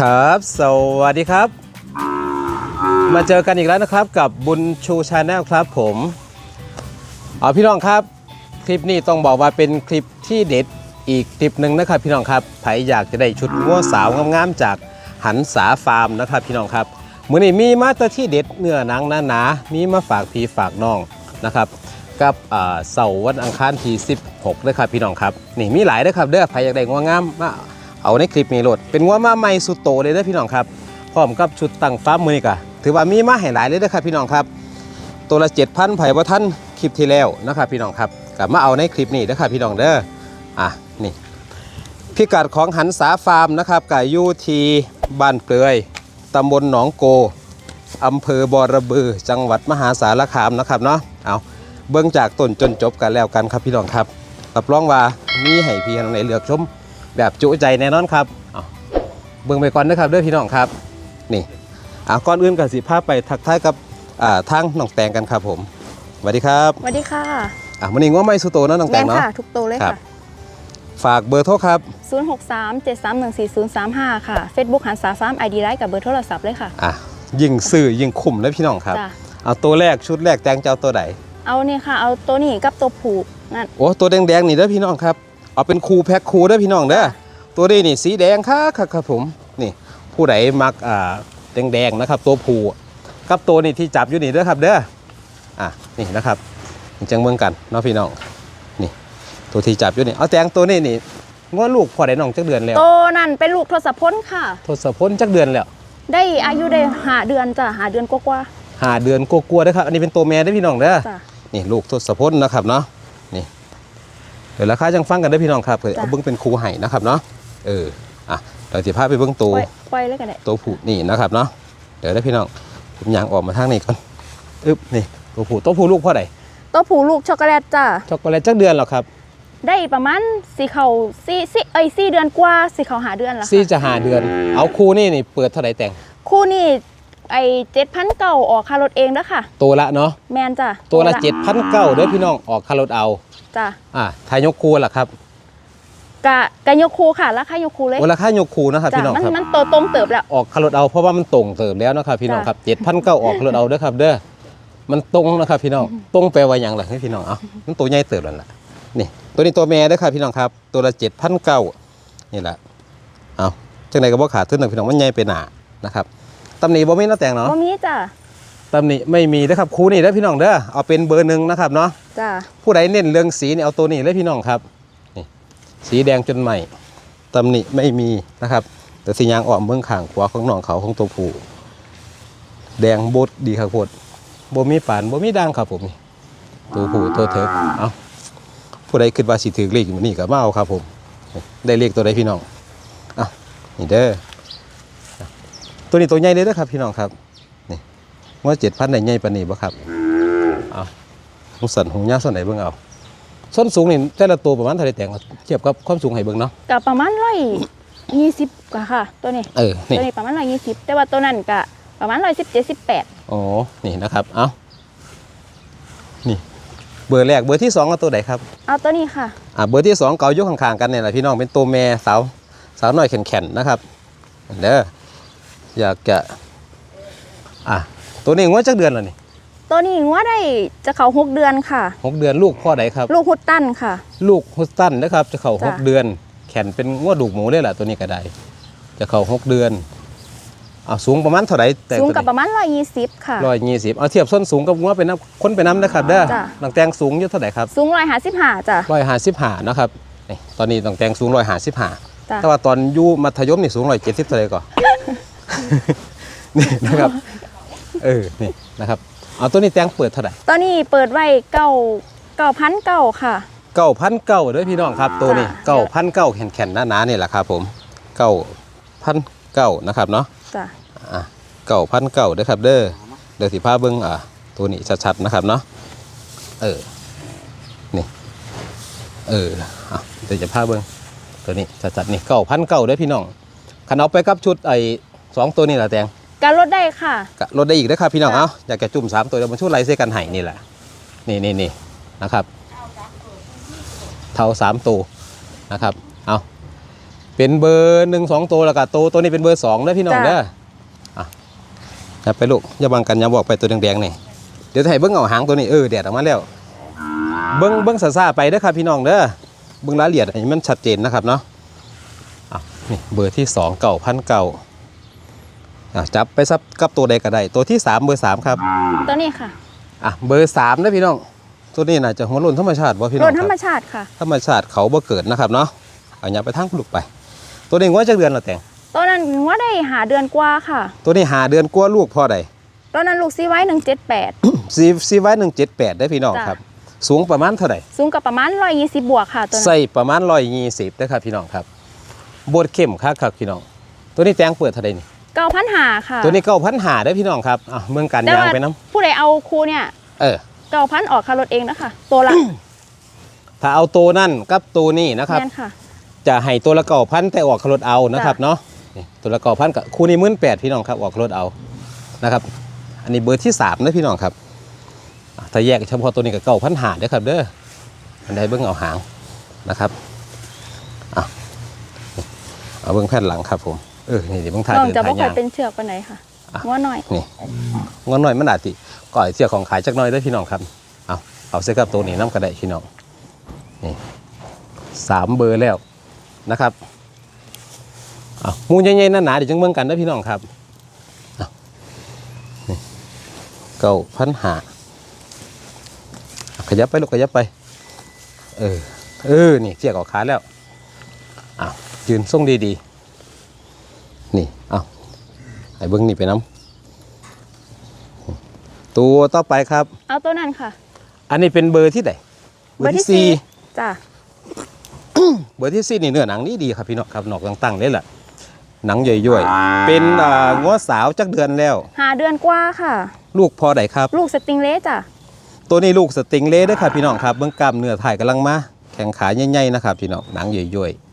ครับ สวัสดีครับ มาเจอกันอีกแล้วนะครับกับบุญชูชาแนลครับผมเอาพี่น้องครับ คลิปนี้ต้องบอกว่าเป็นคลิปที่เด็ดอีกคลิปหนึ่งนะครับ พี่น้องครับใครอยากจะได้ชุดงัวสาวงามๆจากหันษาฟาร์มนะครับ พี่น้องครับมื้อนี้มีมาแตอที่เด็ดเนื้อหนังหนาๆมีมาฝากพี่ฝากน้องนะครับกับเสาร์วันอังคารที่ 16เลยครับพี่น้องครับ นี่มีหลายเด้อครับเด้อใครอยากได้งวงามมา เอาในคลิปนี้โหลดเป็นงัวมาใหม่สุดโตเลยเด้อพี่น้องครับพร้อมกับชุดตั้งฟ้าร์มมือนี่กะถือว่ามีมาให้หลายเลยเด้อครับพี่น้องครับ ตัวละ7,000ไผ่บ่ท่านคลิปที่แล้วนะครับพี่น้องครับกลับมาเอาในคลิปนี้เด้อครับพี่น้องเด้ออะนี่พิกัดของหันษาฟาร์มนะครับกับยูทีบ้านเปลือยตำบลหนองโกอำเภอบอระบือ จังหวัดมหาสารคามนะครับเนาะเอาเบื้องจากต้นจนจบกันแล้วกันครับพี่น้องครับรับรองว่ามีให้พี่น้องไหนเลือกชม แบบจุใจแน่นอนครับเอาเบื้องไปก่อนนะครับเด้อพี่น้องครับ นี่อ่าก่อนอื่นกับสิภาพไปทักทายกับอ่าทางน้องแตงกันครับผมสวัสดีครับสวัสดีค่ะอ่าวันนี้ง้อไม่สุโตเนาะน้องแตแม่งนเนาะค่ะทุกโตวเลยครัค่ะบฝากเบอร์โทรครับ 063 731 4035 ค่ะ Facebook หันสาฟาร์มไอดีไลน์กับเบอร์โทรศัพท์เลยค่ะ อะ ยิ่งซื้อยิ่งคุ้มเลยพี่น้องครับจ้ะเอาตัวแรกชุดแรกแตงเจ้าตัวไหนเอานี่ค่ะ เอาตัวนี้กับตัวผูกนั่น โอ้ ตัวแดงๆนี่เด้อพี่น้องครับ เอาเป็นคูแพ็คคูเด้อพี่น้องเด้อจ้ะตัวนี้นี่สีแดงค่ะครับครับผมนี่ผู้ใดมักอ่าแดงๆนะครับ ตัวผูกับตัวนี้ที่จับอยู่นี่เด้อครับเด้ออะนี่นะครับนี่จังเมืองกันเนาะพี่น้องนี่ตัวที่จับอยู่นี่เอาแตงตัวนี้นี่ง้อลูกพอได้น้องจักเดือนแล้วตัวนั่นเป็นลูกทศพลค่ะ ทศพลจักเดือนแล้ว ได้อายุได้หาเดือนจ้ะหาเดือนกว่าหาเดือนกลัวๆเด้อครับอันนี้เป็นตัวแม่เด้อพี่น้องเด้อๆจ้ะนี่ลูกทศพลนะครับเนาะนี่เดี๋ยวราคาจังฟังกันเด้อพี่น้องครับเผื่อจ้ะเอาเบิ้งเป็นครูไห้นะครับเนาะเอออะเดี๋ยวสิพาไปเบิ้งตัวปล่อยปล่อยเลยกันได้ตัวผู้นี่นะครับเนาะเดี๋ยวได้พี่น้องผมยางออกมาทางนี้ก่อนอึ๊บนี่ตัวผู้ตัวผู้ลูกพ่อใดตัวผูลูกช็อกโกแลตจ้ะช็อกโกแลตจักเดือนหรอครับ ได้ประมาณสีเขาสี่สี่เอ้ยสี่เดือนกว่าสีเขาหาเดือนละซี่ค่ะจะหาเดือน เอาคู่นี่นี่เปิดเท่าไหร่แต่ง คู่นี่ไอ้เจ็ดพันเก่าออกค่ารถเองเด้อค่ะ ตัวละเนาะแมนจ้ะตัวละเจ็ดพันเก้าเด้อพี่น้องออกคารถเอา จ้ะอ่าทายกคู่ล่ะครับกะกะยกคูค่ะราคายกคูเลยโอราคายกคู่นะครับจ้ะพี่น้องมันครับมันโตตรงเติบแล้วออกคารถเอาเพราะว่ามันตรงเติมแล้วนะครับพี่น้องจ้ะครับเจ็ดพันเก้าออกคารถเอาเด้อครับ เด้อมันตรงนะครับพี่น้องตรงแปลว่าอย่างไรให้พี่น้องเอามันตัวใหญ่เติบแล้วล่ะนี่ ตัวนี้ตัวแม่เด้อครับพี่น้องครับ ตัวละเจ็ดพันเก้านี่แหละเอาจังไหนก็บ่ขาดทุนหนึ่งพี่น้องมันใหญ่ไปหนานะครับตำหนิบ่มีหน้าแต่งเนาะบ่มีจ้ะ ตำหนิไม่มีนะครับคู่นี่เด้อพี่น้องเด้อเอาเป็นเบอร์หนึ่งนะครับเนาะจ้ะผู้ใดเน้นเรื่องสีนี่เอาตัวนี้เลยพี่น้องครับนี่สีแดงจนใหม่ตำหนิไม่มีนะครับ แต่สียางอ่อมเบื้องข้างขวาของน้องเขาของตัวผู้แดงบดดีครับโคตรบ่มีปานบ่มีด่างครับผมนี่ตัวผู้ตัวเถิกเอาผู้ใดคิดว่าสิถือเลขอยู่นี่ก็มาเอาครับผมนี่ได้เลขตัวใดพี่น้องเอานี่เด้อตัวนี้ตัวใหญ่เลยเด้อครับพี่น้องครับนี่ ว่าเจ็ดพันได้ใหญ่ปานนี้บ่ครับเอาหงสันหงยาวส่วนไหนเบิ่งเอาส้นสูงนี่แต่ละตัวประมาณเท่าไรแต่งเทียบกับความสูงให้เบิ่งเนาะกะประมาณร้อยยี่สิบกะค่ะ ตัวนี้เออนี่ตัวนี้ประมาณร้อยยี่สิบแต่ว่าตัวนั้นกะประมาณร้อยสิบเจ็ดสิบแปดอ๋อนี่นะครับเอานี่เบอร์แรกเบอร์ที่สองเอาตัวไหนครับเอาตัวนี้ค่ะอ่าเบอร์ที่สองเกาอยกข้างๆกันเนี่ยแหละพี่น้องเป็นตัวแม่สาวสาวน้อยแข็งๆนะครับเด้ออยากจะอะ ตัวนี้งวดจักเดือนแล้วนี่ตัวนี้ว่าได้จะเขาหกเดือนค่ะ หกเดือนลูกพ่อใดครับ ลูกฮุตตันค่ะ ลูกฮุสตันนะครับ จะเข้าหกจ้ะ เดือน แขนเป็นงวดลูกหมูเลยแหละตัวนี้ก็ได้ จะเข้าหกเดือนอ่าสูงประมาณเท่าไหร่แต่สูงตัวกับนี้ประมาณร้อยยี่สิบค่ะ ร้อยยี่สิบเอาเทียบส้นสูงกับงัวเป็นน้ำคนเป็นน้ำนะครับเด้อจ้ะน้องแตงสูงอยู่เท่าไหร่ครับ สูงร้อยห้าสิบห้าจ้ะ ร้อยห้าสิบห้านะครับนี่ตอนนี้น้องแตงสูงร้อยห้าสิบห้าจ้ะ แต่ว่าตอนอยู่มัธยมนี่สูงร้อยเจ็ดสิบเท่าไหร่ก่อน นี่นะครับ เออนี่นะครับเอาตัวนี้แตงเปิดเท่าไหร่ตัวนี้เปิดไว้เก้าเก้าพันเก้าค่ะเก้าพันเก้าเด้อพี่น้องครับ ตัวนี้จ้ะเก้าพันเก้าแข็งๆหนาๆนี่แหละครับผมเก้าพันเก้านะครับเนาะจ้ะอะเก้าพันเก้าเด้อครับ เด้อเดี๋ยวสิพาเบิ้งอะตัวนี้ชัดๆนะครับเนาะเออนี่เอออะเดี๋ยวจะพาเบิ้งตัวนี้ชัดๆนี่เก้าพันเก้าเด้อพี่น้องขันเอาไปกับชุดไอ้สองตัวนี่แหละแตง การลดได้ค่ะก็ลดได้อีกเด้อครับพี่น้องจ้ะเอ้าอยากจะจุ่มสามตัวเดี๋ยวมันชุดไรเส้กันไห้นี่แหละ นี่นี่นี่นะครับ เท่าสามตัวนะครับ เอาเป็นเบอร์หนึ่งสองตัวแล้วก็ตัวตัวนี้เป็นเบอร์สองเด้อพี่น้องจ้ะเด้ออะอย่าไปลูกอย่าบังกันอย่าบอกไปตัวแดงๆนี่เดี๋ยวจะให้เบิ้งเอาหางตัวนี้เออแดดออกมาแล้ว เบิ้งเบิ้งซ่าๆไปเด้อครับพี่น้องเด้อเบิ้งรายละเอียดให้มันชัดเจนนะครับเนาะอะนี่เบอร์ที่สองเก่าพันเก่า อะจับไปซับกับตัวใดก็ได้ ตัวที่สามเบอร์สามครับตัวนี้ค่ะอะเบอร์สามนะพี่น้อง ตัวนี้น่าจะหัวรุ่นธรรมชาติบ่พี่น้รองถธรรคมรับชาติค่ะ ธรรมชาติเขาบ่เกิดนะครับเนาะเอาอย่าไปทั้งปลุกไป ตัวนี้ว่าจักเดือนละแต่งตัวนั้นว่าได้หาเดือนกว่าค่ะ ตัวนี้หาเดือนกว่าลูกพ่อใด ตัวนั้นลูกซีไว้หนึ่งเจ็ดแปด ซีซีไว้หนึ่งเจ็ดแปดได้พี่น้องจ้ะ ครับ สูงประมาณเท่าไหร่ สูงกับประมาณร้อยยี่สิบบวกค่ะ ตัวนั้นใส่ประมาณร้อยยี่สิบได้ครับพี่น้องครับบดเข้มคักครับพี่น้อง ตัวนี้แตงเปิดเท่าไหร่นี่ เก้าพันหาค่ะตัวนี้เก้าพันหาได้พี่น้องครับอะเมืองกันแต่ยางว่าไปน้ผู้ใดเอาครูเนี่ยำเออเก้าพันออกค่ารถเองนะคะตัวละถ้าเอาตัวนั่นกับตัวนี้นะครับแม่นค่ะจะให้ตัวละเก่าพันแต่ออกคารถเอานะครับจ้ะเนาะนี่ตัวละเก่าพันกับคู่นี้มื่นแปดพี่น้องครับออกคารถเอานะครับ อันนี้เบอร์ที่สามนะพี่น้องครับอะถ้าแยกเฉพาะตัวนี้กับเก่าพันหาเด้อครับ เด้ออันใดเบิ้งเอาหางนะครับอะเอาเบิ้งแผ่นหลังครับผม เออ นี่เดี๋ยวเบิ้งท่าน้องเดินจะบ่ท่าค่อยยาง เป็นเชือกปานไหนค่ะอะง้อหน่อย นี่งอนหน่อยมันอาจติก่อยเสียของขายจักหน่อยได้อพี่น้องครับ เอาเอาเสื้อกับตัวนี้น้ำกระไดพี่น้อง นี่สามเบอร์แล้วนะครับเอาหมูใหญ่ๆหนาๆเดี๋ยวจังเบิ่งกันได้อพี่น้องครับเอานี่เก้าพันหาเอาขยับไปลูกขยับไป เออ เออ นี่เสียกออกขาแล้วอ้าวยืนทรงดีๆ นี่เอาให้เบิ้งนี่ไปน้ำตัวต่อไปครับ เอาตัวนั้นค่ะ อันนี้เป็นเบอร์ที่ไหนเบอร์ที่สี่จ้ะเบอร์ที่สี่นี่เนื้อหนังนี่ดีครับพี่น้องครับนอกตั้งๆเลยแหละหนังใหญ่ๆเป็นอ่าง้อสาวจักเดือนแล้วหาเดือนกว่าค่ะ ลูกพอไดครับ ลูกสติงเล่จ้ะตัวนี้ลูกสติงเล่ด้วยครับพี่น้องครับเบื้องกล้ามเนื้อถ่ายกำลังมาแข็งขาใหญ่ๆนะครับพี่น้องหนังใหญ่ๆ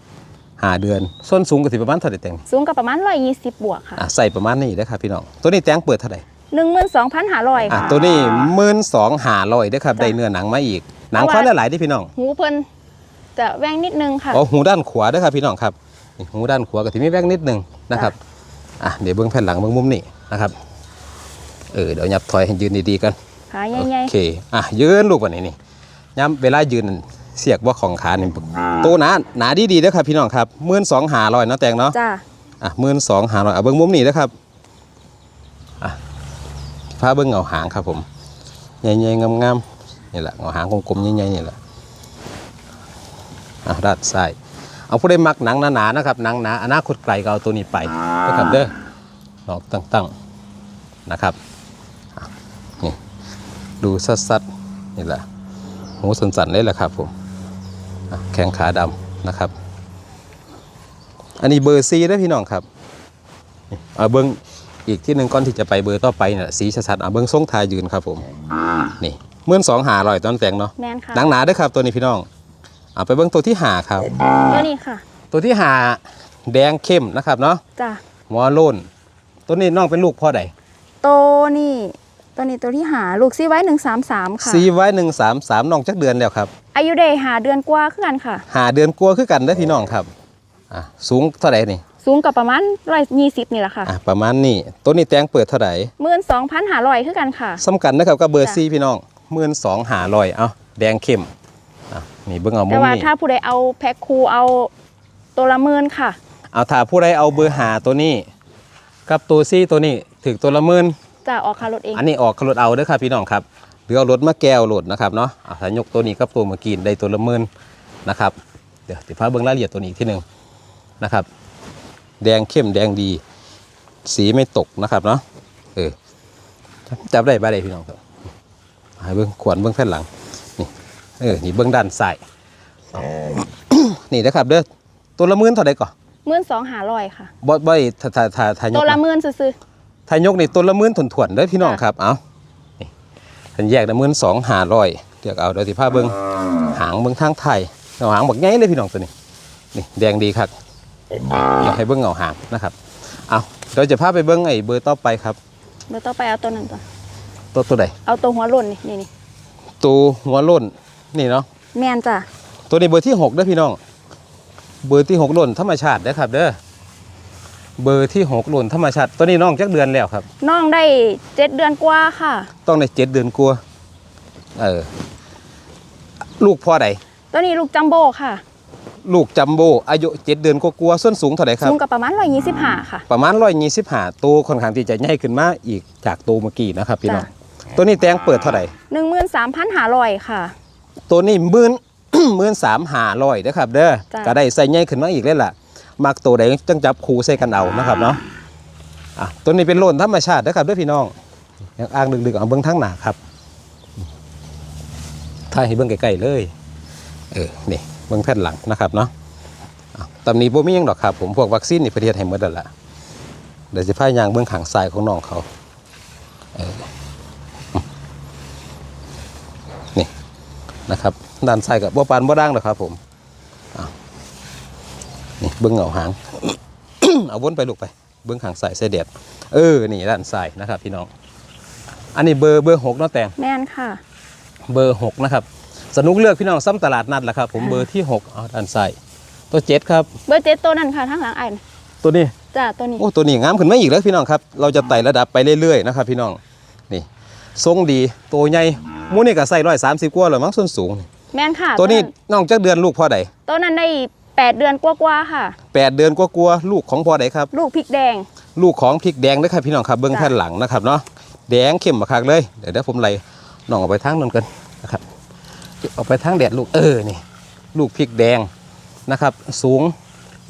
หาเดือนส้นสูงก็สิประมาณเท่าไหร่แต่งสูงกับประมาณร้อยยี่สิบบวกค่ะอะใส่ประมาณนี้นะครับพี่น้องตัวนี้แตงเปิดเท่าไหร่หนึ่งหมื่นสองพันหาร้อยอะค่ะ ตัวนี้หมื่นสองหาลอยด้วยครับจ้ะ ได้เนื้อหนังมาอีก หนังเอาค่อนไว้หลายๆที่พี่น้องหูเพิ่นจะแว่งนิดนึงค่ะ อ๋อหูด้านขวาด้วยครับพี่น้องครับนี่หูด้านขวาก็ที่มีแว่งนิดนึงนะครับอะเดี๋ยวเบื้องแผ่นหลังเบื้องมุมนี่นะครับเออเดี๋ยวยับถอยให้ยืนดีๆกัน ขาโอใหญ่เค อะ ยืนลูกวันนี้นี่ย้ำเวลายืนนั่น เสียกว่าของขานี่ตัวหนาหนาดีๆด้วยครับพี่น้องครับหมื่นสองหาลอยเนาะแตงเนาะๆจ้ะอะหมื่นสองหาลอยเอาเบื้องมุมนี่นะครับอะพาเบื้องเงาหางครับผมใหญ่ๆงามๆนี่แหละเงาหางกลมๆใหญ่ๆนี่แหละอะด้านซ้ายเอาผู้ได้มักหนังหนาๆนะครับหนังหนาอนาคตไกลก็เอาตัวนี้ไปนะครับเด้อลอกตั้งๆนะครับอะนี่ดูสัดๆนี่แหละหูสันๆเลยแหละครับผมอะ แข้งขาดำนะครับ อันนี้เบอร์ซีนะพี่น้องครับนี่เอาเบิ้งอีกที่หนึ่งก่อนที่จะไปเบอร์ต่อไปเนี่ยสีชัดๆเอาเบิ้งทรงทายยืนครับผมนี่เมื่อสองหาลอยตอนแต่งเนาะแมนค่ะหนังหนาเด้วยครับตัวนี้พี่น้องเอาไปเบิ้งตัวที่หาครับตัวนี้ค่ะ ตัวที่หาแดงเข้มนะครับเนาะจ้ะหัวโล้นตัวนี้น้องเป็นลูกพ่อใดตัวนี้ตัวนี้ตัวที่หาลูกซีไว้หนึ่งสามสามค่ะซีไว้หนึ่งสามสามน้องจักเดือนแล้วครับ อายุได้หาเดือนกว่าคือกันค่ะ หาเดือนกลัวาคือกันเด้อพี่น้องครับอะสูงเท่าไหร่นี่สูงกับประมาณร้อยยี่สิบนี่แหละค่ะอะประมาณนี้ตัวนี้แตงเปิดเท่าไหร่หมื่นสองพันหาร้อยคือกันค่ะ สำคัญนะครับกับเบอร์จ้ะซีพี่น้องหมื่นสองหาลอยเอาแดงเข้มอะนี่เบิ้งเอามุแต่มว่านี้ถ้าผู้ใดเอาแพ็คคูเอาตัวละหมื่นค่ะ เอาถ้าผู้ใดเอาเบอร์หาตัวนี้ กับตัวซีตัวนี้ถึงตัวละหมื่น จะออกคารถเอง อันนี้ออกขรถเอาเด้อครับพี่น้องครับ หรือเอารถมาแก้วโหลดนะครับเนาะอะถ้ายกตัวนี้กับตัวเมื่อกี้ได้ตัวละหมื่นนะครับ เดี๋ยวติพาเบิ้งรายละเอียดตัวนี้อีกที่หนึ่งนะครับ แดงเข้มแดงดี สีไม่ตกนะครับเนาะเออจับได้บ่ได้พี่น้องครับให้เบิ้งขวานเบิ้งแผ่นหลังนี่เออนี่เบิ้งด้านซ้ายเอานี่นะครับเด้อตัวละหมื่นเท่าไหร่ก่อนหมื่นสองหาร้อยค่ะบ่บ่อยถ้าถ้าถ้าถ้ายกตัวละนะหมื่นซื้อถ้ายกนี่ต้นละหมื่นถวนๆเด้อพี่น้องค่ะครับ เอานี่ ทันแยกละหมื่นสองหาร้อยเดี๋ยวเอาเดี๋ยวสิพาเบิ้งหางเบิ้งทางไทยเอาหางบักไงเลยพี่น้องตัวนี้นี่แดงดีครับอยากให้เบิ้งเอาหางนะครับเอาเดี๋ยวจะพาไปเบิ้งไอ้เบอร์ต่อไปครับๆเดี๋ยวต่อไปเอาตัวนั้นตัวตัวตัวใดเอาตัวหัวหล่นนี่นี่นี่ตัวหัวโล้นนี่เนาะแมนจ้ะตัวนี้เบอร์ที่หกเด้อพี่น้อง เบอร์ที่หกหล่นธรรมชาตินะครับเด้อ เบอร์ที่หกหล่นธรรมชาติตัวนี้น้องจักเดือนแล้วครับ น้องได้เจ็ดเดือนกว่าค่ะ ต้องในเจ็ดเดือนกลัวาเออลูกพ่อใดตัวนี้ลูกจัมโบ้ค่ะ ลูกจัมโบ้อายุเจ็ดเดือนกลัวาๆส้นสูงเท่าไหร่ครับสูงกับประมาณร้อยยี่สิบห้าค่ะ ประมาณร้อยยี่สิบห้าตัวค่อนข้างที่จะใหญ่ขึ้นมาอีกจากตัวเมื่อกี้นะครับพี่น้องจ้ ตัวนี้แตงเปิดเท่าไหร่หนึ่งหมื่นสามพันหาร้อยค่ะ ตัวนี้หมื่น หมื่นสามหาร้อยนะครับเด้อจ้ะ ก็ได้ใส่ใหญ่ขึ้นมาอีกเลยล่ะ มักตัวใดจังจับคูใส่กันเอานะครับเนาะอะตัวนี้เป็นโลนธรรมชาตินะครับเด้วยพี่น้องยังอ้างดึกๆเอาเบิ้งทั้งหนาครับถ่ายให้เบิ้งใกล้ๆเลย เออนี่เบิ้งแผ่นหลังนะครับเนาะอะตำนี้บ่มีหยังดอกครับผมพวกวัคซีนนี่ประเทศให้หมดแล้วล่ะเดี๋ยวจะพายางเบิ้งขางซ้ายของน้องเขาเออนี่นะครับด้านซ้ายกับบ่ปานบ่ดังหรอกครับผมอะ นี่เบิ้งเหงาหาง เอาวนไปลูกไป เบื้องข้างซ้ายเสด็จเออ นี่ด้านซ้ายนะครับ พี่น้อง อันนี้เบอร์เบอร์หกเนาะแตงแม่นค่ะ เบอร์หกนะครับ สนุกเลือกพี่น้องซ้ำตลาดนัดแหละครับ ผมเบอร์ที่หกเอาด้านซ้ายตัวเจ็ดครับ เบอร์เจ็ดตัวนั้นค่ะทั้งหลังไอ้ายตัวนี้จ้าตัวนี้โอ้ตัวนี้งามขึ้นมาอีกแล้วพี่น้องครับ เราจะไต่ระดับไปเรื่อยๆนะครับ พี่น้อง นี่ทรงดีตัวใหญ่หมูนี่ก็ใส่ร้อยสามสิบกว่าเลยมั้งส่วนสูง แม่นค่ะ ตัวนี้น้องจักเดือนลูกพ่อใดตัวนั้นได้ แปดเดือนกว่าๆค่ะแปดเดือนกว่าๆลูกของพ่อใดครับ ลูกพริกแดง ลูกของพริกแดงนะครับพี่น้องครับเบื้องจ้ะแผ่นหลังนะครับเนาะแดงเข้มมาคักเลยเดี๋ยวเดี๋ยวผมไล่น้องออกไปทางนั้นกันนะครับออกไปทางแดดลูกเออนี่ ลูกพริกแดงนะครับ สูง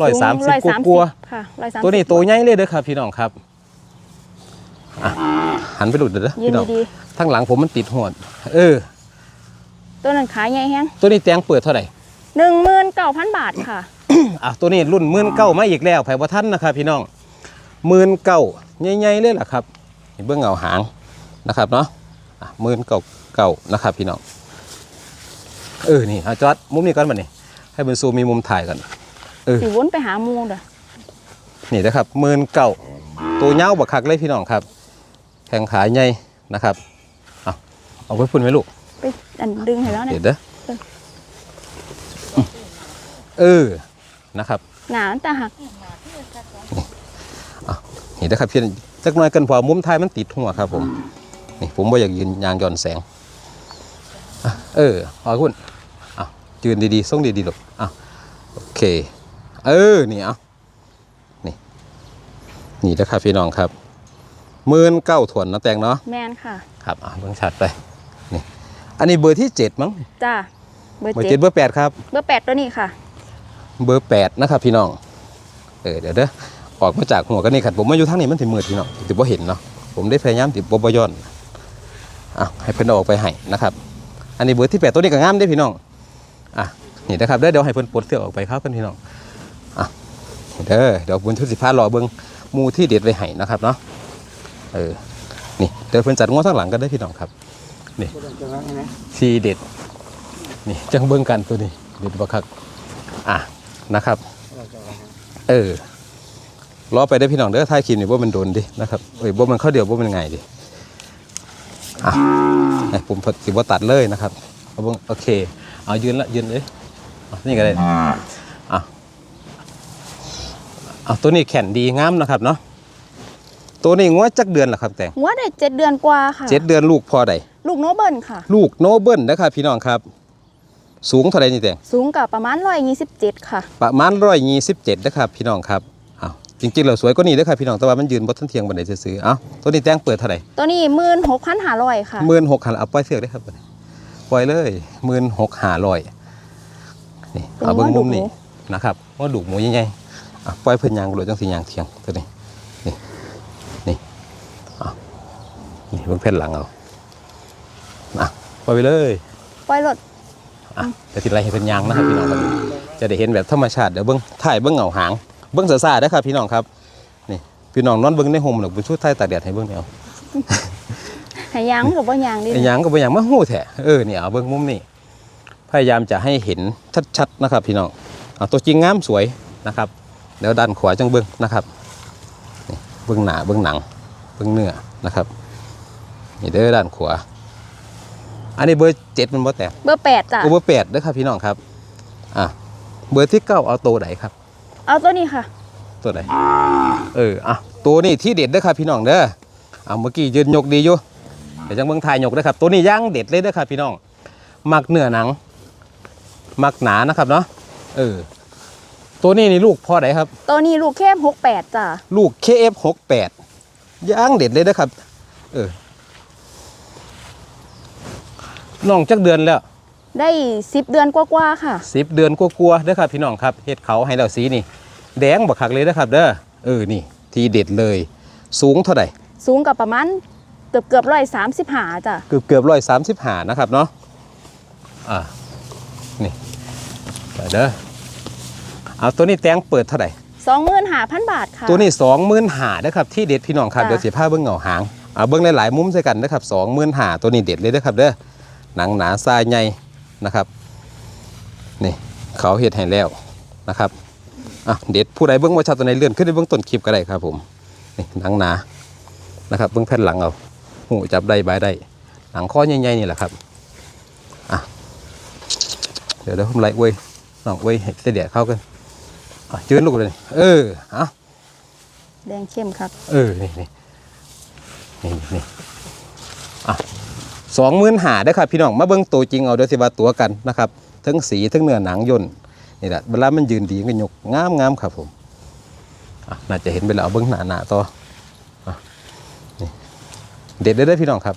ร้อยสามสิบร้อยกว่าค่ะร้อยสามๆตัวนี้ตัวใหญ่เลยเด้อครับ พี่น้องครับอะหันไปดูเด้อยืนพี่น้องดีทางหลังผมมันติดหวดเออๆตัวนั้นขายใหญ่แฮงตัวนี้แตงเปิดเท่าไหร่ หนึ่งหมื่นเก้าพันบาทค่ะ อะตัวนี้รุ่นหมื่นเก้ามาอีกแล้วไผ่บ่ทันนะครับพี่น้องหมื่นเก้าใหญ่ๆเลยล่ะครับนี่เบื้องเงาหางนะครับเนาะหมื่นเก้าเก้านะครับพี่น้องเออนี่เอาจอดมุมนี้ก่อนมานี่ให้เป็นซูมมีมุมถ่ายกันเออสิวนไปหาหมูเด้อนี่นะครับหมื่นเก้าตัวเงาบักคักเลยพี่น้องครับ แข้งขาใหญ่นะครับเอาเอาไว้พุ่นไว้ลูกไปอันดึงให้แล้วเนี่เดี๋ยยวเด้อ เออนะครับหนาแต่หักนี่นะครับพี่จักหน่อยกันพอมุมท้ายมันติดหัวครับ ผมนี่ผมบ่อยากยืนยางหย่อนแสงอะเออขอคุณอะยืนดีๆส่งดีๆหลบอะโอเค เออนี่เอานี่นี่นะครับพี่น้องครับหมื่นเก้าถวนนะแตงเนาะแม่นค่ะครับอะเบิ่งชัดไปนี่อันนี้เบอร์ที่เจ็ดมั้งจ้าเบอร์เบอร์เจ็เจ็ดดเบอร์แปดครับเบอร์แปดตัวนี้ค่ะ เบอร์แปดนะครับพี่น้องเออเดี๋ยวเด้อออกมาจากหัวกันนี่ขัดผมมาอยู่ทางนี้มันถึงมืดพี่น้องติบ่าเห็นเนาะผมได้พยายามติบ่บ่ย้อนอะให้เพิ่นเอาออกไปให้นะครับ อันนี้เบอร์ที่แปดตัวนี้ก็งามเด้พี่น้องอะนี่นะครับเด้อเดี๋ยวให้เพิ่นปลดเสื้อออกไปครับเพิ่อนพี่น้องอะเด้อเดี๋ยวบุญชุสิพารอเบิ่งมูที่เด็ดไว้ให้นะครับเนาะเออนี่เดี๋ยวเพิ่นจัดงวข้างหลังกันได้พี่น้องครับนี่ทีเด็ดนี่จังเบิ่งกันตัวนี้เด็ดบักคักอะ นะครับ เออรอไปได้อพี่น้องเด้อถ่ายคลิปนี่ว่ามันโดนดินะครับเอ้ยว่ามันเข้าเดียวว่ามันไงดิอะให้ผมสิบ่ตัดเลยนะครับเอาเบิ่งโอเคเอายืนละยืนเลยเอานี่ก็ได้อะเอาตัวนี้แข็งดีงามนะครับเนาะตัวนี้งวดจักเดือนละครับแต่งหัวได้เจ็ดเดือนกว่าค่ะเจ็ดเดือนลูกพอใดลูกโนเบิลค่ะ ลูกโนเบิลนะครับพี่น้องครับ สูงเท่าไหรนี่แต่งสูงกับประมาณร้อยยี่สิบเจ็ดค่ะ ประมาณร้อยยี่สิบเจ็ดนะครับพี่น้องครับอ้าวจริงๆเราสวยกว่านี้เด้อครับพี่น้องแต่ว่ามันยืนบนทันเทียงบันไดซื้อๆเอ้าตัวนี้แจ้งเปิดเท่าไหร่ตัวนี้หมื่นหกพันหาร้อยค่ะหมื่นหกหันเอาปล่อยเสือกได้ครับบัดนี้ปล่อยเลยหมื่นหกหาร้อยนี่เป็นเอาเบิ้งมุมว่าดุหมูนี่นะครับว่าดุหมูใหญ่ๆอะปล่อยเพิ่นยางโดยจังสียางเทียงตัวนี้นี่นี่อะนี่เบิ้งเพ่นหลังเอาอะปล่อยไปเลยปล่อยรถ อะแต่ทีไรให้เป็นยางนะครับพี่น้องครับจะได้เห็นแบบธรรมชาติเดี๋ยวเบิ้งถ่ายเบิ้งเหงาหางเบิ้งซ่าๆนะครับพี่น้องครับนี่พี่น้องนอนเบิ้งในโฮมหรอกเป็นชุดไทยตากแดดให้เบิ้งเนี่ยเอาใหายางกับว่ายางดิไอ้หยังก็เป็นอย่างมาหู้แท้เออเนี่ยเอาเบิ้งมุมนี่พยายามจะให้เห็นชัดๆนะครับ พี่น้องเอาตัวจริงงามสวยนะครับเดี๋ยวด้านขวาจังเบิ้งนะครับนี่เบิ้งหนาเบิ้งหนังเบิ้งเนื้อนะครับนี่เด้อด้านขวา อันนี้เบอร์เจ็ดมันบ่แตกเบอร์แปดจ้ะโอเบอร์แปดเด้อครับพี่น้องครับอะเบอร์ที่เก้าเอาตัวไหนครับ เอาตัวนี้ค่ะ ตัวไหนเอออะตัวนี้ที่เด็ดเด้อครับพี่น้องเด้อเอาเมื่อกี้ยืนยกดีอยู่เดี๋ยวจังเบิ่งทายยกเด้อครับ ตัวนี้ย่างเด็ดเลยเด้อครับพี่น้องมักเนื้อหนัง มักหนานะครับเนาะเออตัวนี้นี่ลูกพ่อไหนครับ ตัวนี้ลูกเข้มหกแปดจ้ะ ลูก KF68 ย่างเด็ดเลยนะครับ เออ น้องจักเดือนแล้วได้สิบเดือนกว่าๆค่ะสิบเดือนกลัวาๆเด้อครับพี่น้องครับเฮ็ดเขาให้เราสีนี่ แดงบักคักเลยนะครับเด้อเออนี่ ทีเด็ดเลย สูงเท่าไหร่สูงกับประมาณเกือบเกือบร้อยสามสิบหาจ้ะเกือบเกือบร้อยสามสิบหานะครับเนาะอ่านี่เดี๋ยวเด้อเอาตัวนี้แตงเปิดเท่าไหร่สองหมื่นหาพันบาทค่ะตัวนี้สองหมื่นหานะครับที่เด็ดพี่น้องครับจ้ะเดี๋ยวสีผ้าเบิ้งเหงาหางเอาเบิ้งหลายๆมุมใส่กันนะครับสองหมื่นหาตัวนี้เด็ดเลยนะครับเด้อ หนังหนาทรายใหญ่นะครับนี่เขาเห็ดให้แล้วนะครับอะเด็ดผู้ใดเบิ้งว่าชาตัวไหนเลื่อนขึ้นในเบิ้งต้นคลิปก็ได้ครับผมนี่หนังหนานะครับเบิ้งแผ่นหลังเอาหูจับได้บายได้หนังข้อใหญ่ๆนี่แหละครับอะเดี๋ยวเดี๋ยวผมไล่เว้ยน้องเว้ยให้เสด็จเข้ากันอะจืนลูกเลยเออเอาแดงเข้มครับ เออนี่นี่นี่นี่อะ สองหมื่นหาได้อครับพี่น้องมาเบิ้งตัวจริงเอาเดี๋ยวสิว่าตัวกันนะครับทั้งสีทั้งเนื้อหนังย่นนี่แหละเวลามันยืนดีก็ยกงามงามครับผมอะน่าจะเห็นไปแล้วเอาเบิ้งหนาหนาต่ออะนี่เด็ดได้ได้อพี่น้องครับ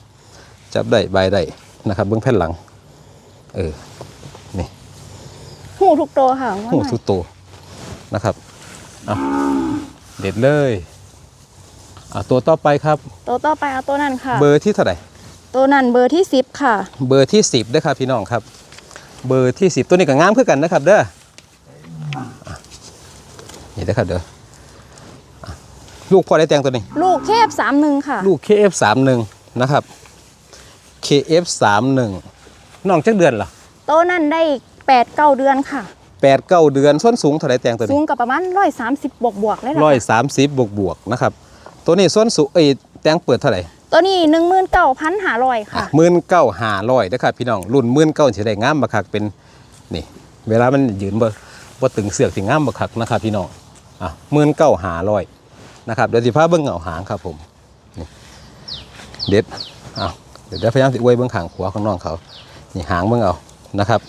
จับได้ใบได้นะครับ เบิ้งแผ่นหลัง เออหูทุกตัวค่ะว่าโอ้หน่อยทุกตัวนะครับเอาเด็ดเลยอะตัวต่อไปครับ ตัวต่อไปเอาตัวนั้นค่ะ เบอร์ที่เท่าไหร่ ตัวนั้นเบอร์ที่สิบค่ะ เบอร์ที่สิบด้วยครับพี่น้องครับ เบอร์ที่สิบตัวนี้ก็งามคือกันนะครับ เด้ออะนี่นะครับเด้ออะลูกพ่อได้แต่งตัวนี้ ลูกแคบสามหนึ่งค่ะ ลูก KF31 นะครับ KF31 น้องจักเดือนเหรอตัวนั้นได้แปดเก้าเดือนค่ะแปดเก้าเดือนส้นสูงเท่าไรแต่งตัวสูนี้งกับประมาณร้อยสามสิบบวกบวกๆเลยล่ะร้อยสามสิบบวกบวกๆนะครับ ตัวนี้ส้นสูงเอ้ยแต่งเปิดเท่าไหร่ ตัวนี้หนึ่งหมื่นเก้าพันหาร้อยค่ะหมื่นเก้าหาร้อยนะครับพี่น้องรุ่นหมื่นเก้าสิได้งามบักคักเป็นนี่ เวลามันยืนบ่บ่ตึงเสือกสิงามบักคักนะครับพี่น้องอะหมื่นเก้าหาร้อยนะครับเดี๋ยวสิพาเบิ่งเหงาหางครับผมนี่เด็ดเอาเดี๋ยวเดี๋ยวพยายามสิอวยเบิ่งขางขวาของน้องเขา นี่หางเบิ่งเอานะครับ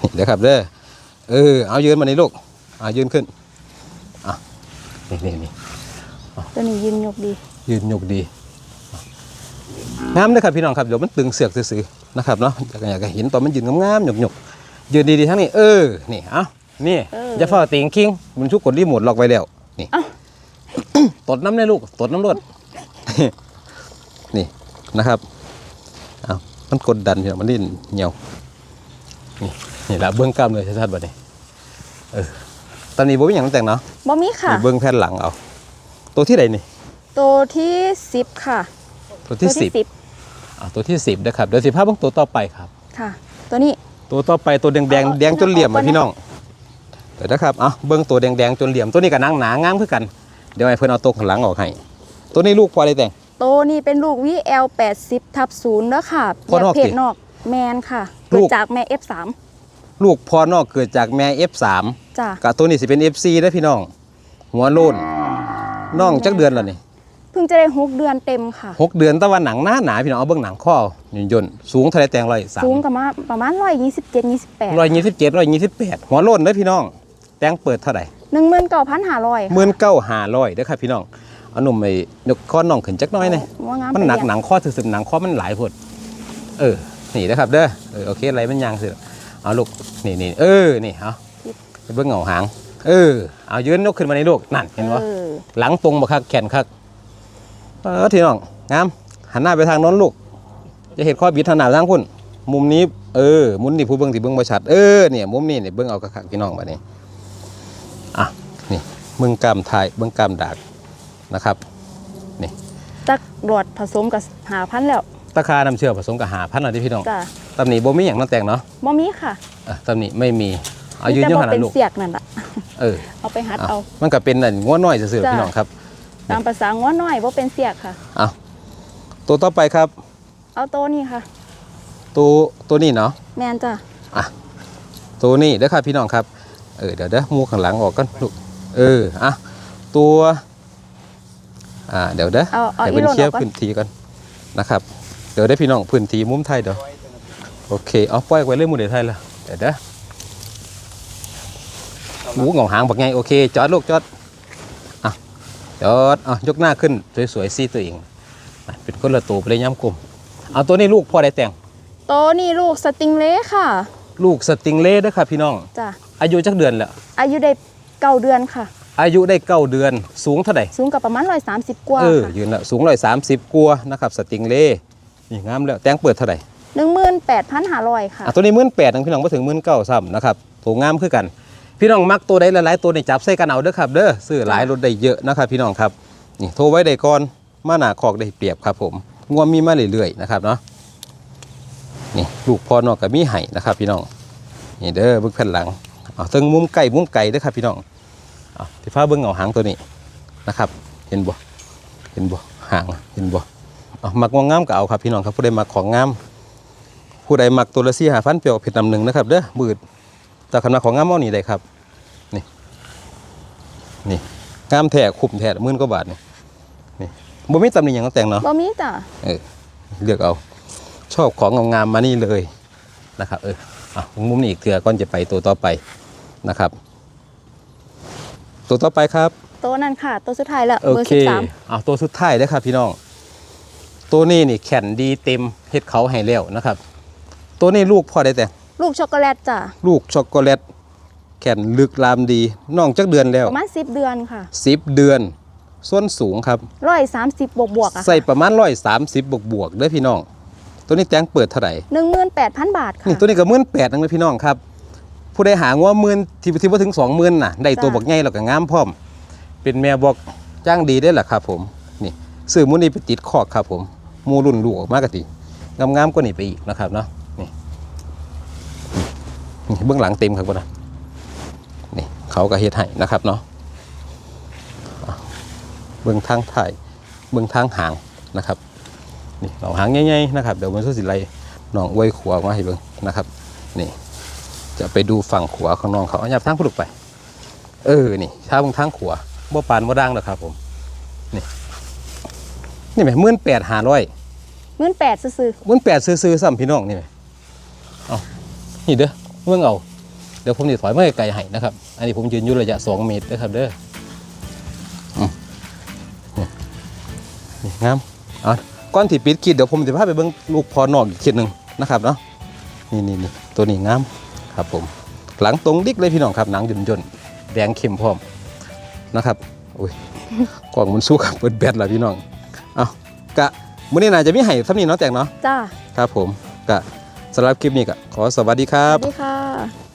นี่เดี๋ยวครับเด้อเออเอายืนมานี่ลูกเอายืนขึ้นอะนี่นี่นี่ตัวนี้ยืนยกดี ยืนยกดีงามเลยครับพี่น้องครับเดี๋ยวมันตึงเสือกซื่อๆนะครับเนาะอยากอยากจะเห็นตอนมันยืนงามๆหยกๆยืนดีๆทั้งนี้เออนี่เอ้านี่อย่าเฝ้าติงคิงมันชุกกดรีโมทล็อกไว้แล้วนี่ตดน้ำเลยลูกตดน้ำรดนี่นะครับเอามันกดดันพี่น้องมันดิ้นเหนียวนี่นี่ละเบื้องกล้ามเลยชัดๆแบบนี้เออตอนนี้บ่มีอย่างนั้นแต่งเนาะบ่มีค่ะนี่เบื้องแผ่นหลังเอาตัวที่ใดนี่ ตัวที่สิบค่ะตัวที่สิบอ่าตัวที่สิบนะครับเดี๋ยวสิภาพเบิ่งตัวต่อไปครับค่ะ ตัวนี้ตัวต่อไปตัวแดงแดงเอาแดงจนเหลี่ยมเอาอะพี่น้องเดี๋ยวนะครับเอาเบิ่งตัวแดงแดงจนเหลี่ยมตัวนี้ก็นางหนางามคือกันเดี๋ยวให้เพิ่นเอาตัวข้างหลังออกให้ตัวนี้ลูกพอได้แต่งตัวนี้เป็นลูก VL 80ทับศูนย์แล้วค่ะพ่อนอกเพสิจนอกแมนค่ะลูเกิดกจากแม่ F3 ลูกพอนอกเกิดจากแม่ F3 จ้ะกับตัวนี้สิเป็น FC ได้อพี่น้องหัวโลนน้องจักเดือนแล้วนี่เพิ่งจะได้หกเดือนเต็มค่ะ หกเดือนแต่ว่าหนังหน้าหนาพี่น้องเอาเบิ่งหนังข้อย่นยนๆสูงเท่าไรแต่งร้อยสามสูงกับมาประมาณร้อยยี่สิบเจ็ดยี่สิบแปดร้อยยี่สิบเจ็ดร้อยยี่สิบแปดหัวโลนเด้อพี่น้อง แต่งเปิดเท่าไหร่หนึ่งหมื่นเก้าพันห้าร้อยหมื่นเก้าห้าร้อยเด้อครับพี่น้องเอาหนุ่มไอ้นกข้อน้องขึ้นจักหน้อยหนี่ว่างามมันหนักไปเรียหนังข้อถึกๆหนังข้อมันหลายพดเออนี่นะครับเด้อเออโอเคอะไรมันยางสิเอาลูกนี่นี่เออนี่เอาไปเบิ่งเหงาหาง เออเอายืนนกขึ้นมาในลูกนั่นเห็นปะเออหลังตรงบ่คักแขนคัก เออทีน้องงามหันหน้าไปทางโน้นลูก จะเห็นข้อบิดถนัดทางพุ่นมุมนี้เออมุมนี้ผู้เบิ่งสิเบิ่งบ่ชัดเออเนี่ยมุมนี้เนี่ยเบิ่งเอาคักๆพี่น้องบัดนี้อะนี่เบิ่งกล้ามถ่ายเบิ่งกล้ามดากนะครับจักรวดผสมกับหาพันแล้วตะคาน้ำเชื่อผสมกับหาพันธุ์อะไรที่พี่น้องจ้ะตำหนิบ่มีอย่างนั่นแต่งเนาะบ่มีค่ะอะตำหนิไม่มีเอายืนแต่อยี่บ่ขนาดเป็นลูกเสียกนั่นแหละเออเอาไปหัดอะเอา มันก็เป็นอันง้อน้อยซื่อๆจ้ะพี่น้องครับ ตามภาษาง้อน้อยว่าเป็นเสียกค่ะ เอาตัวต่อไปครับ เอาตัวนี้ค่ะ ตัวตัวนี้เนาะแมนจ้ะตัวนี้เด้อครับพี่น้องครับ เออเดี๋ยวเด้อมูข้างหลังออกกันลูกเอออะตัวอ่าเดี๋ยวเด้อเอาเอาให้อีเป็นโรนเคลียอร์อกก่อน พื้นที่ก่อนนะครับ เดี๋ยวได้พี่น้องพื้นที่มุมไทยเดี๋ยวโอเคเอาปล่อยไว้เลยหมุนเดี๋ยวไทยละเดี๋ยวเด้อหมูเหงาหางบอกไงโอเคจอดลูกจอดอะ จอดอะยกหน้าขึ้นสวยๆซีตัวเองอะเป็นคนละตัวไปเลยย้ำกลมเอาตัวนี้ลูกพ่อได้แต่ง โตวนี่ลูกสติงเล่ค่ะ ลูกสติงเล่เด้อครับพี่น้อง จ้ะ อายุจักเดือนแล้วอายุได้เก้าเดือนค่ะ อายุได้เก้าเดือนสูงเท่าไหร่สูงกับประมาณร้อยสามสิบกว่าเออค่ะยืนละสูงร้อยสามสิบกัวานะครับสติงเล่นี่งามแล้วแต่งเปิดเท่าไหร่หนึ่งหมื่นแปดพันห้าร้อยค่ะอะตัวนี้มื่นแปดพี่น้องมาถึงมื่นเก้าซ้ำนะครับตัวงามคือกัน พี่น้องมักตัวใดหลายๆตัวในจับใส่กันเอาเด้อครับเด้อซื้อหลายรถได้เยอะนะครับ พี่น้องครับนี่โทรไว้ได้ก่อนมาหนาคอกได้เปรียบครับ ผมงวมมีมาเรื่อยๆนะครับเนาะนี่ลูกพอนอกกับมีไห่นะครับ พี่น้องนี่เด้อเบื้องแผ่นหลังเอาถึงมุมไก่มุมไก่เด้อครับ พี่น้องเอาที่ฟ้าเบื้องเหาหางตัวนี้นะครับ เห็นบ่เห็นบ่หางเห็นบ่เอามักงงามก็เอาครับ พี่น้องครับผู้ใดมักของงามผู้ใดมักตัวละสี่หาฟันเปียวเผ็ดนำหนึ่งนะครับเด้อบืด แต่คำนักของงามเอานี่ได้ครับนี่นี่งามแท้คุ้มแท้หมื่นกว่าบาทนี่นี่บ่มีตำหนิหยังต้องแต่งเนาะบ่มีจ้ะเออเลือกเอา ชอบของงามๆมานี่เลยนะครับเอออะมุมนี้อีกเถื่อก่อนจะไปตัวต่อไปนะครับ ตัวต่อไปครับโตวนั่นค่ะ ตัวสุดท้ายแล้วโอเบอร์เคสิบสามเอาตัวสุดท้ายเด้อครับพี่น้อง ตัวนี้นี่แข็นดีเต็มเฮ็ดเขาให้แล้วนะครับ ตัวนี้ลูกพอได้แต่ ลูกช็อกโกแลตจ้ะลูกช็อกโกแลตแข็นลึกลามดีน้องจักเดือนแล้วประมาณสิบเดือนค่ะ10เดือน ส้นสูงครับร้อยสามสิบบวกบวกๆอะใส่ประมาณ130บวกบวกๆเด้อพี่น้อง ตัวนี้แจ้งเปิดเท่าไหร่หนึ่งหมื่นแปดพันบาทค่ะ นี่ตัวนี้ก็หมื่นแปดนึงเลยพี่น้องครับ ผู้ใดหาว่าหมื่นที่ที่ว่าถึงสองหมื่นน่ะได้ตัวจ้ะบักใหญ่แล้วก็งามพร้อม เป็นแม่บอกจ้างดีได้แหละครับ ผมนี่ซื้อมูนี่ไปติดคอกครับผมหมูรุ่นลูกออกมากะติงามๆก็นี่ไปอีกนะครับเนาะนี่นี่ เบื้องหลังเต็มครับพ่นะนี่เขาก็เฮ็ดให้นะครับเนาะอะเบื้องทางถ่ายเบื้องทางหางนะครับนี่เราหางใหญ่ๆนะครับเดี๋ยวมันสู้สิไลน้องอวยขวามาให้เบิ่งนะครับ นี่ จะไปดูฝั่งขวาของน้องเขาเอาหยับทางผู้ลูกไป เออนี่ถ้าเบางทางขวาบ่ปานบ่ดังหรอกครับ ผม นี่นี่ไหมมื่นแปดหาร้อยหมื่นแปดซื้อมื่นแปดซื้อๆซ้ำพี่น้องนี่ไหมเอานี่เด้อ เมื่อเอาเดี๋ยวผมจะถอยมาไกลๆให้นะครับ อันนี้ผมยืนอยู่ระยะสองเมตรนะครับเด้ออืมนี่นี่งามเอาก้อนที่ปิดคิดเดี๋ยวผมจะพาไปเบิ่งลูกพอนอกอีกคิดหนึ่งนะครับเนาะนี่นี่นี่ตัวนี้งามครับผม หลังตรงดิกเลยพี่น้องครับหนังย่นย่นๆแดงเข้มพร้อมนะครับอุ้ยกล่องมันสู้กับเปิดแบตแล้วพี่น้องเอากะมื้อนี้น่าจะมีให้สำนีเนาะแต่งเนาะๆจ้าครับผมกะ สำหรับคลิปนี้ก็ขอสวัสดีครับวัสดีค่ะ